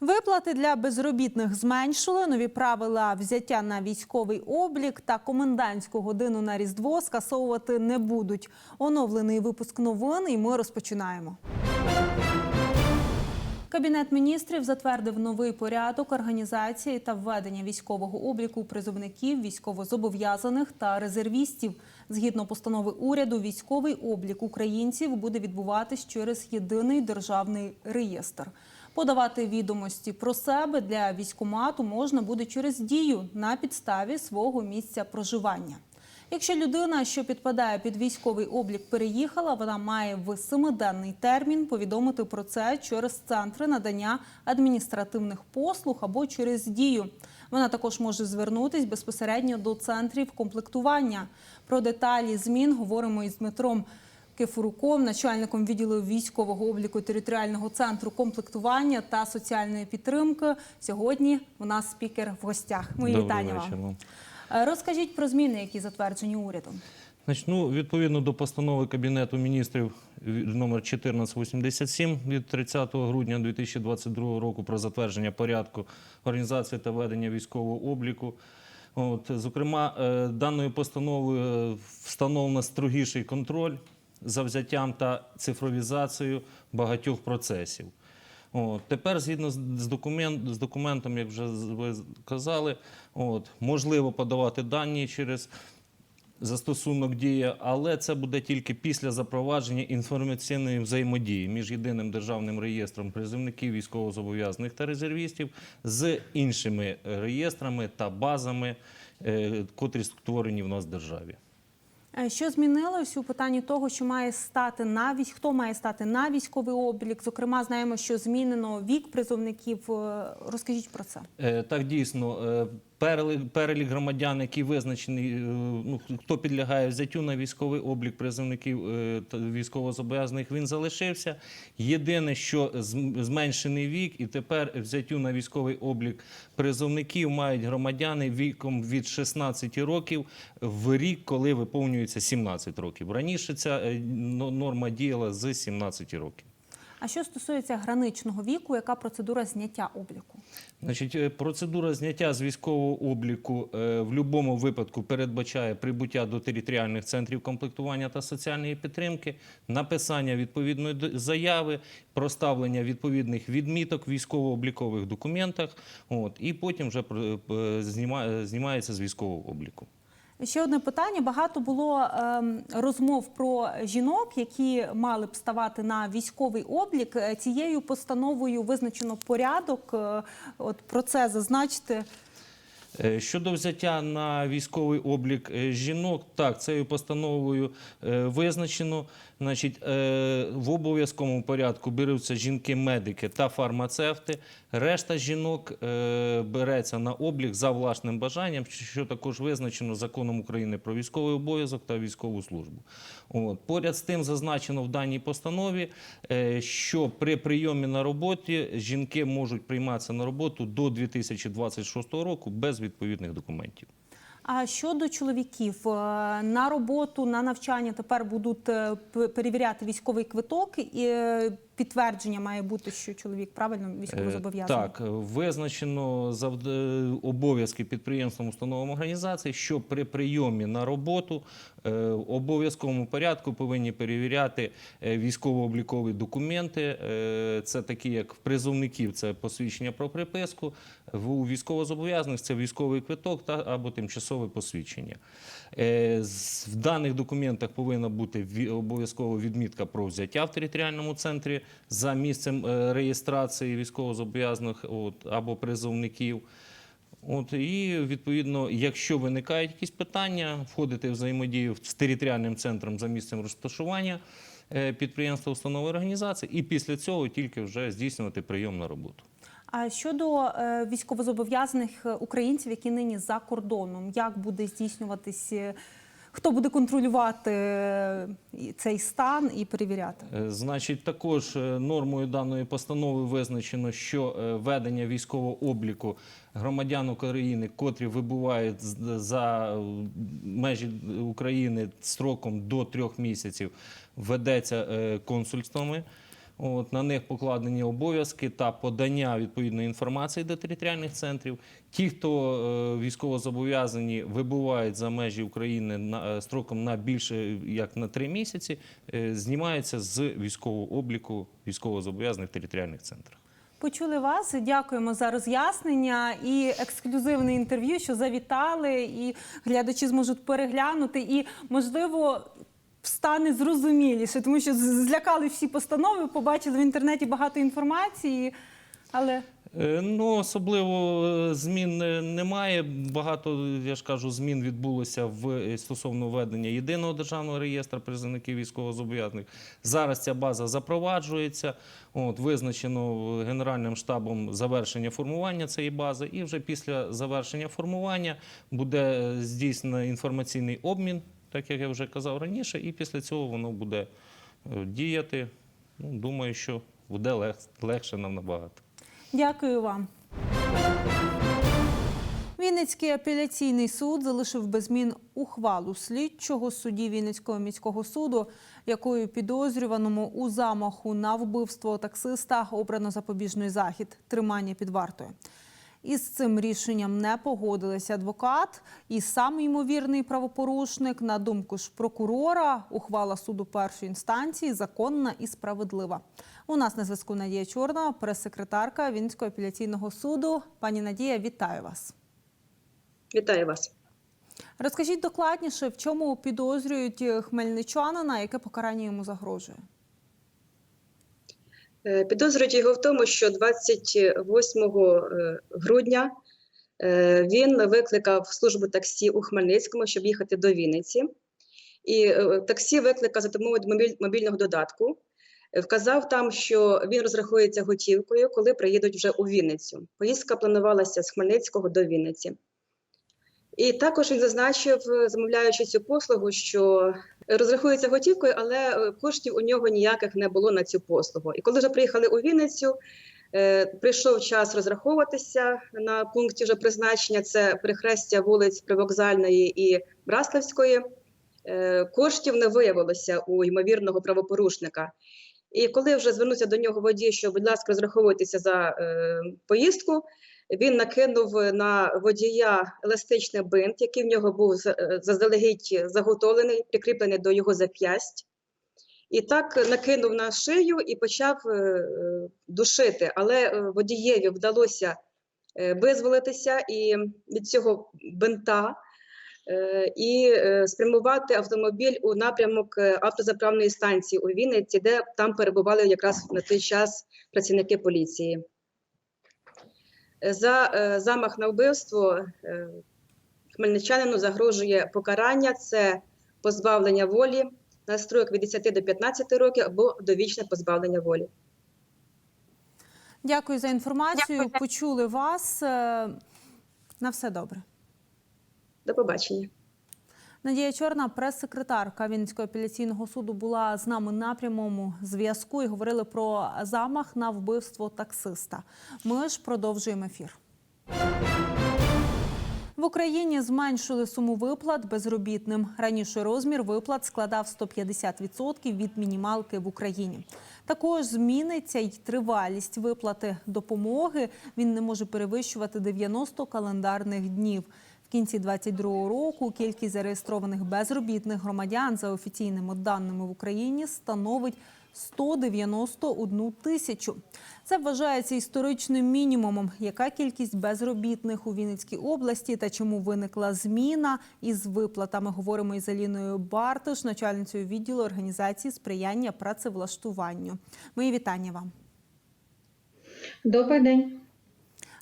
Виплати для безробітних зменшили. Нові правила взяття на військовий облік та комендантську годину на різдво скасовувати не будуть. Оновлений випуск новин, і ми розпочинаємо. Кабінет міністрів затвердив новий порядок організації та введення військового обліку призовників, військовозобов'язаних та резервістів. Згідно постанови уряду, військовий облік українців буде відбуватись через єдиний державний реєстр. Подавати відомості про себе для військомату можна буде через дію на підставі свого місця проживання. Якщо людина, що підпадає під військовий облік, переїхала, вона має в семиденний термін повідомити про це через центри надання адміністративних послуг або через дію. Вона також може звернутись безпосередньо до центрів комплектування. Про деталі змін говоримо із Дмитром Кефуруком, начальником відділу військового обліку територіального центру комплектування та соціальної підтримки. Сьогодні у нас спікер в гостях. Мої вітання вечір вам. Е, Розкажіть про зміни, які затверджені урядом. Ну, відповідно до постанови Кабінету міністрів номер 1487 від 30 грудня 2022 року про затвердження порядку організації та ведення військового обліку. От, зокрема, е, даною постановою е, встановлено строгіший контроль за взяттям та цифровізацією багатьох процесів. От, тепер, згідно з, документ, з документом, як вже ви казали, от, можливо подавати дані через застосунок дія, але це буде тільки після запровадження інформаційної взаємодії між єдиним державним реєстром призовників військовозобов'язаних та резервістів з іншими реєстрами та базами, е, котрі створені в нас в державі. Е, Що змінилось у питанні того, що має стати на військ, хто має стати на військовий облік? Зокрема, знаємо, що змінено вік призовників. Е, Розкажіть про це. Е, Так, дійсно, перелік, громадян, які визначений, е, ну, хто підлягає взяттю на військовий облік призовників е, військовозобов'язаних, він залишився. Єдине, що зменшений вік, і тепер взяттю на військовий облік призовників мають громадяни віком від 16 років в рік, коли виповнюється 17 років. Раніше ця е, норма діяла з 17 років. А що стосується граничного віку, яка процедура зняття обліку? Значить, е, процедура зняття з військового обліку е, в будь-якому випадку передбачає прибуття до територіальних центрів комплектування та соціальної підтримки, написання відповідної заяви, проставлення відповідних відміток в військово-облікових документах, от, і потім вже е, зніма- знімається з військового обліку. Ще одне питання. Багато було ем, розмов про жінок, які мали б ставати на військовий облік. Е, Цією постановою визначено порядок. Е, От про це зазначте. Е, Щодо взяття на військовий облік е, жінок, так, цією постановою е, визначено. Значить, в обов'язковому порядку беруться жінки-медики та фармацевти. Решта жінок береться на облік за власним бажанням, що також визначено законом України про військовий обов'язок та військову службу. От. Поряд з тим зазначено в даній постанові, що при прийомі на роботі жінки можуть прийматися на роботу до 2026 року без відповідних документів. А щодо чоловіків е, на роботу, на навчання тепер будуть е, перевіряти військовий квиток, і е, підтвердження має бути, що чоловік правильно військовозобов'язаний. Так, е, визначено завд- е, обов'язки підприємствам, установам організації, що при прийомі на роботу е, в обов'язковому порядку повинні перевіряти військово-облікові документи. Це такі, як в призовників, це посвідчення про приписку. У військовозобов'язаних це військовий квиток та або тимчасове посвідчення. В даних документах повинна бути обов'язково відмітка про взяття в територіальному центрі за місцем е, реєстрації військовозобов'язаних або призовників. От, і відповідно, якщо виникають якісь питання, входити в взаємодію з територіальним центром за місцем розташування е, підприємства, установи організації, і після цього тільки вже здійснювати прийом на роботу. А щодо е, військовозобов'язаних е, українців, які нині за кордоном, як буде здійснюватись Хто буде контролювати е, цей стан і перевіряти? Е, Значить, також е, нормою даної постанови визначено, що ведення військового обліку громадян України, котрі вибувають за межі України строком до трьох місяців, ведеться консульствами. От, на них покладені обов'язки та подання відповідної інформації до територіальних центрів. Ті, хто е, військовозобов'язані вибувають за межі України на, е, строком на більше як на три місяці, е, знімаються з військового обліку військовозобов'язаних в територіальних центрах. Почули вас. Дякуємо за роз'яснення і ексклюзивне інтерв'ю, що завітали, і глядачі зможуть переглянути. І можливо. Стане зрозуміліше, тому що злякали всі постанови, побачили в інтернеті багато інформації, але Е, Ну, особливо е, змін е, немає. Багато, я ж кажу, змін відбулося в стосовно ведення єдиного державного реєстру призовників військовозобов'язаних. Зараз ця база запроваджується. От, визначено Генеральним штабом завершення формування цієї бази. І вже після завершення формування буде здійснено інформаційний обмін, так як я вже казав раніше, і після цього воно буде е, діяти. Ну, думаю, що буде лег- легше нам набагато. Дякую вам. Вінницький апеляційний суд залишив без змін ухвалу слідчого судді Вінницького міського суду, якою підозрюваному у замаху на вбивство таксиста обрано запобіжний захід тримання під вартою. Із цим рішенням не погодилися адвокат і сам ймовірний правопорушник. На думку ж прокурора, ухвала суду першої інстанції законна і справедлива. У нас на зв'язку Надія Чорна, прес-секретарка Вінницького апеляційного суду. Пані Надія, вітаю вас. Вітаю вас. Розкажіть докладніше, в чому підозрюють хмельничанина, яке покарання йому загрожує? Е, Підозрюють його в тому, що 28 е, грудня е, він викликав службу таксі у Хмельницькому, щоб їхати до Вінниці. І таксі викликав за допомогою мобільного додатку. Вказав там, що він розрахується готівкою, коли приїдуть вже у Вінницю. Поїздка планувалася з Хмельницького до Вінниці. І також він зазначив, замовляючи цю послугу, що розрахується готівкою, але е, коштів у нього ніяких не було на цю послугу. І коли вже приїхали у Вінницю, е, прийшов час розраховуватися на пункті вже призначення. Це перехрестя вулиць Привокзальної і Браславської. Е, Коштів не виявилося у ймовірного правопорушника. І коли вже звернувся до нього водій, що, будь ласка, розраховуйтеся за поїздку, він накинув на водія еластичний бинт, який в нього був е, заздалегідь заготовлений, прикріплений до його зап'ясть. І так накинув на шию і почав е, душити. Але е, водієві вдалося визволитися і від цього бинта і спрямувати автомобіль у напрямок автозаправної станції у Вінниці, де там перебували якраз на той час працівники поліції. За е, замах на вбивство е, хмельничанину загрожує покарання це позбавлення волі на строк від 10 до 15 років або довічне позбавлення волі. Дякую за інформацію. Почули вас. Е, На все добре. До побачення. Надія Чорна, прес-секретарка Вінницького апеляційного суду, була з нами на прямому зв'язку і говорили про замах на вбивство таксиста. Ми ж продовжуємо ефір. В Україні зменшили суму виплат безробітним. Раніше розмір виплат складав 150% від мінімалки в Україні. Також зміниться й тривалість виплати допомоги. Він не може перевищувати 90 календарних днів. Кінці 2022 року кількість зареєстрованих безробітних громадян за офіційними даними в Україні становить 191 тисячу. Це вважається історичним мінімумом. Яка кількість безробітних у Вінницькій області та чому виникла зміна із виплатами? Говоримо із Аліною Бартиш, начальницею відділу організації сприяння працевлаштуванню. Мої вітання вам. Добрий день.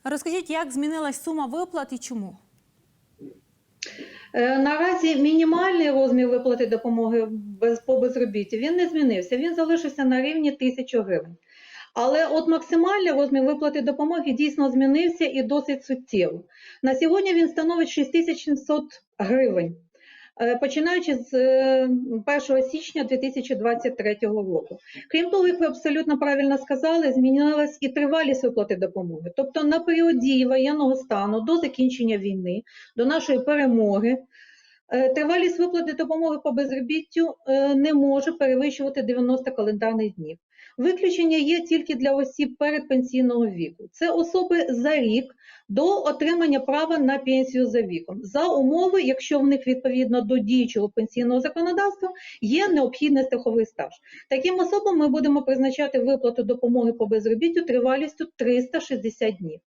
Розкажіть, як змінилась сума виплат і чому? Е, Наразі мінімальний розмір виплати допомоги по безробіттю він не змінився. Він залишився на рівні 1000 гривень. Але от максимальний розмір виплати допомоги дійсно змінився і досить суттєво. На сьогодні він становить 6700 гривень. Е, починаючи з е, 1 січня 2023 року. Крім того, як ви абсолютно правильно сказали, змінилась і тривалість виплати допомоги. Тобто на період дії воєнного стану до закінчення війни, до нашої перемоги, е, тривалість виплати допомоги по безробіттю е, не може перевищувати 90 календарних днів. Виключення є тільки для осіб передпенсійного віку. Це особи за рік до отримання права на пенсію за віком, за умови, якщо в них відповідно до діючого пенсійного законодавства є необхідний страховий стаж. Таким особам ми будемо призначати виплату допомоги по безробіттю тривалістю 360 днів.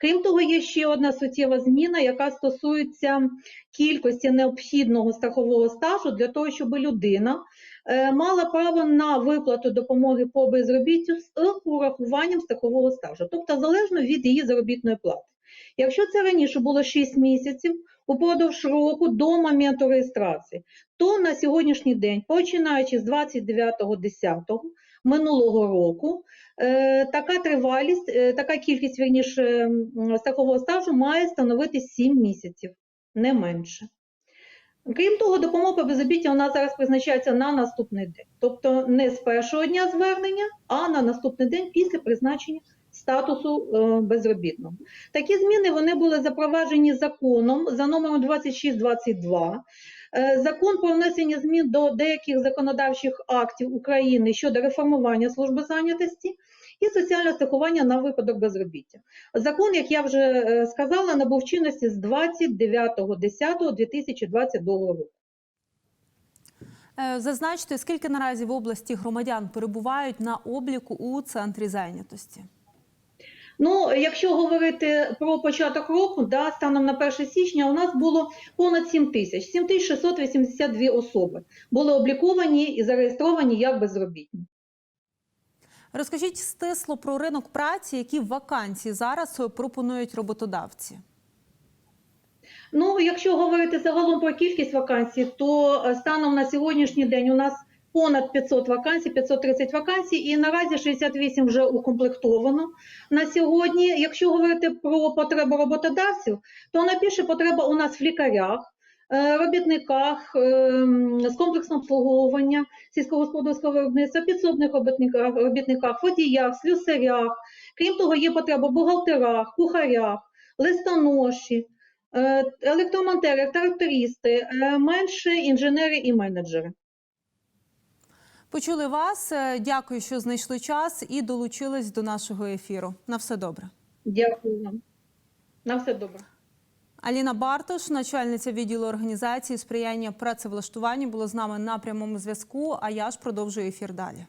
Крім того, є ще одна суттєва зміна, яка стосується кількості необхідного страхового стажу для того, щоб людина мала право на виплату допомоги по безробіттю з урахуванням страхового стажу, тобто залежно від її заробітної плати. Якщо це раніше було 6 місяців упродовж року до моменту реєстрації, то на сьогоднішній день, починаючи з 29.10 минулого року, е, така тривалість, е, така кількість вірніше м, страхового стажу має становити 7 місяців, не менше. Крім того, допомога по безробіття у нас зараз призначається на наступний день, тобто не з першого дня звернення, а на наступний день після призначення статусу е, безробітного. Такі зміни вони були запроваджені законом за номером 2622. Е, Закон про внесення змін до деяких законодавчих актів України щодо реформування служби зайнятості і соціального страхування на випадок безробіття. Закон, як я вже е, сказала, набув чинності з 29.10.2022 року. Е, Зазначте, скільки наразі в області громадян перебувають на обліку у центрі зайнятості? Ну, якщо говорити про початок року, да, станом на 1 січня у нас було понад 7 тисяч, 7682 особи були обліковані і зареєстровані як безробітні. Розкажіть стисло про ринок праці, які вакансії зараз пропонують роботодавці. Ну, якщо говорити загалом про кількість вакансій, то е, станом на сьогоднішній день у нас понад 500 вакансій, 530 вакансій, і наразі 68 вже укомплектовано на сьогодні. Якщо говорити про потребу роботодавців, то найбільша потреба у нас в лікарях, робітниках ем, з комплексного обслуговування сільськогосподарського виробництва, підсобних робітниках, робітниках, водіях, слюсарях. Крім того, є потреба в бухгалтерах, кухарях, листоноші, е, електромонтери, трактористи, е, менше інженери і менеджери. Почули вас. Е, Дякую, що знайшли час і долучились до нашого ефіру. На все добре. Дякую вам. На все добре. Аліна Бартош, начальниця відділу організації сприяння працевлаштуванню, була з нами на прямому зв'язку. А я ж продовжую ефір далі.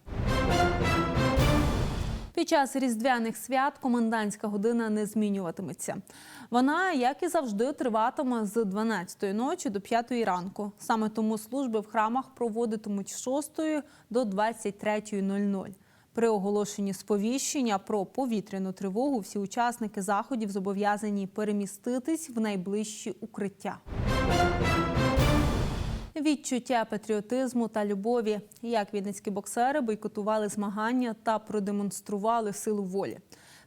Під час різдвяних свят комендантська година не змінюватиметься. Вона, як і завжди, триватиме з 12-ї ночі до 5-ї ранку. Саме тому служби в храмах проводитимуть з 6-ї до 23.00. При оголошенні сповіщення про повітряну тривогу всі учасники заходів зобов'язані переміститись в найближчі укриття. Відчуття патріотизму та любові, як вінницькі боксери бойкотували змагання та продемонстрували силу волі.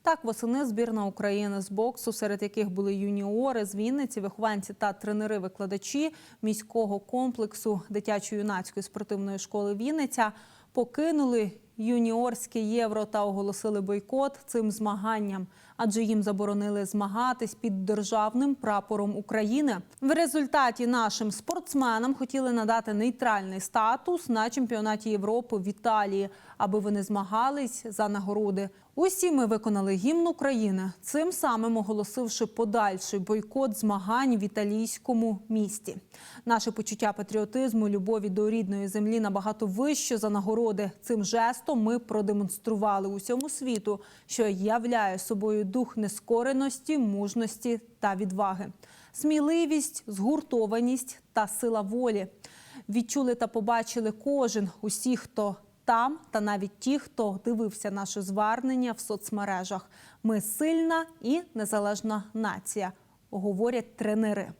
Так, восени збірна України з боксу, серед яких були юніори з Вінниці, вихованці та тренери-викладачі міського комплексу дитячо-юнацької спортивної школи Вінниця, покинули юніорське євро та оголосили бойкот цим змаганням, адже їм заборонили змагатись під державним прапором України. В результаті нашим спортсменам хотіли надати нейтральний статус на чемпіонаті Європи в Італії, аби вони змагались за нагороди. Усі ми виконали гімн України, цим самим оголосивши подальший бойкот змагань в італійському місті. Наше почуття патріотизму, любові до рідної землі набагато вище за нагороди. Цим жестом ми продемонстрували усьому світу, що являє собою дух нескореності, мужності та відваги, сміливість, згуртованість та сила волі. Відчули та побачили кожен усі, хто там, та навіть ті, хто дивився наше звернення в соцмережах. Ми сильна і незалежна нація, говорять тренери.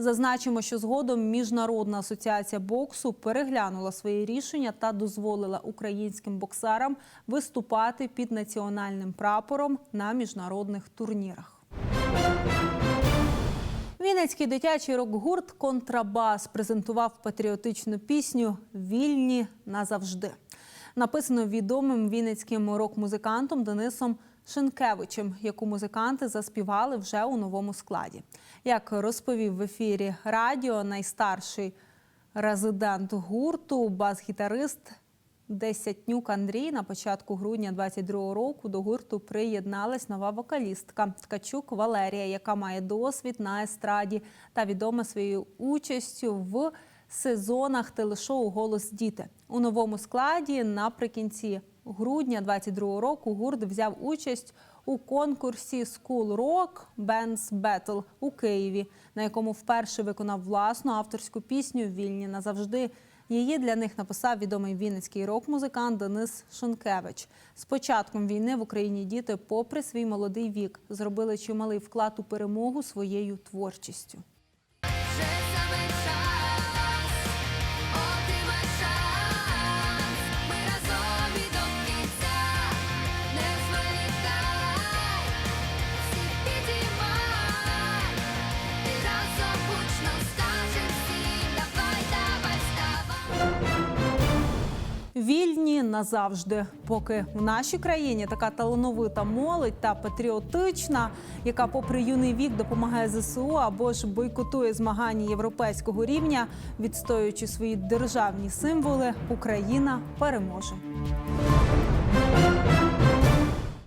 Зазначимо, що згодом Міжнародна асоціація боксу переглянула свої рішення та дозволила українським боксерам виступати під національним прапором на міжнародних турнірах. Вінницький дитячий рок-гурт Контрабас презентував патріотичну пісню Вільні назавжди. Написано відомим вінницьким рок-музикантом Денисом Шенкевичем, яку музиканти заспівали вже у новому складі. Як розповів в ефірі радіо найстарший резидент гурту, бас-гітарист Десятнюк Андрій на початку грудня 22-го року до гурту приєдналась нова вокалістка Ткачук Валерія, яка має досвід на естраді та відома своєю участю в сезонах телешоу Голос діти у новому складі. Наприкінці грудня 22-го року гурт взяв участь у конкурсі School Rock Bands Battle у Києві, на якому вперше виконав власну авторську пісню Вільні назавжди. Її для них написав відомий вінницький рок-музикант Денис Шонкевич. З початком війни в Україні діти, попри свій молодий вік, зробили чималий вклад у перемогу своєю творчістю. Назавжди, поки в нашій країні така талановита молодь та патріотична, яка, попри юний вік, допомагає ЗСУ або ж бойкотує змагання європейського рівня, відстоюючи свої державні символи, Україна переможе.